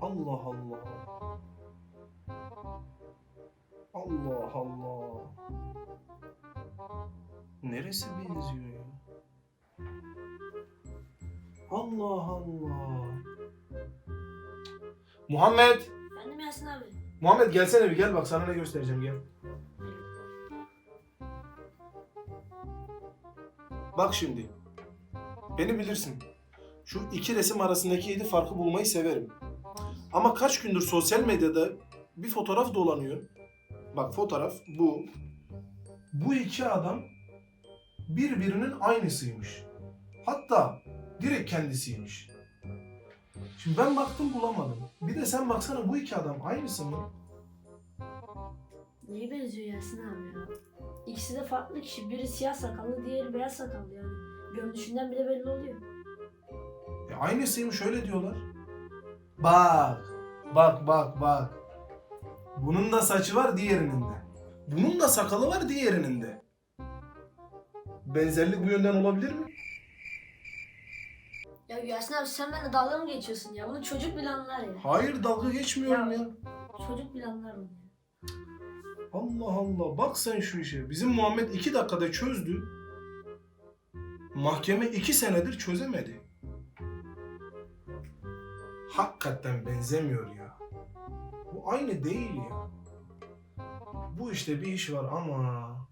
Allah Allah. Allah Allah. Neresi benziyor ya? Allah Allah. Muhammed. Efendim Yasin abi. Muhammed gelsene bir gel bak sana ne göstereceğim gel. Bak şimdi. Beni bilirsin. Şu iki resim arasındaki yedi farkı bulmayı severim. Ama kaç gündür sosyal medyada bir fotoğraf dolanıyor. Bak fotoğraf bu. Bu iki adam birbirinin aynısıymış. Hatta direkt kendisiymiş. Şimdi ben baktım bulamadım. Bir de sen baksana bu iki adam aynısı mı? Neye benziyor Yasin abi ya? İkisi de farklı kişi. Biri siyah sakallı, diğeri beyaz sakallı yani. Görünüşünden bile belli oluyor. E aynısıymış öyle diyorlar. Bak, bak, bak, bak. Bunun da saçı var diğerinin de. Bunun da sakalı var diğerinin de. Benzerlik bu yönden olabilir mi? Ya Yasin abi sen benimle dalga mı geçiyorsun ya? Bunu çocuk bile anlar ya. Hayır dalga geçmiyorum ya. Çocuk bile anlar bunu. Allah Allah bak sen şu işe. Bizim Muhammed iki dakikada çözdü. Mahkeme iki senedir çözemedi. Hakikaten benzemiyor ya. Bu aynı değil ya. Bu işte bir iş var ama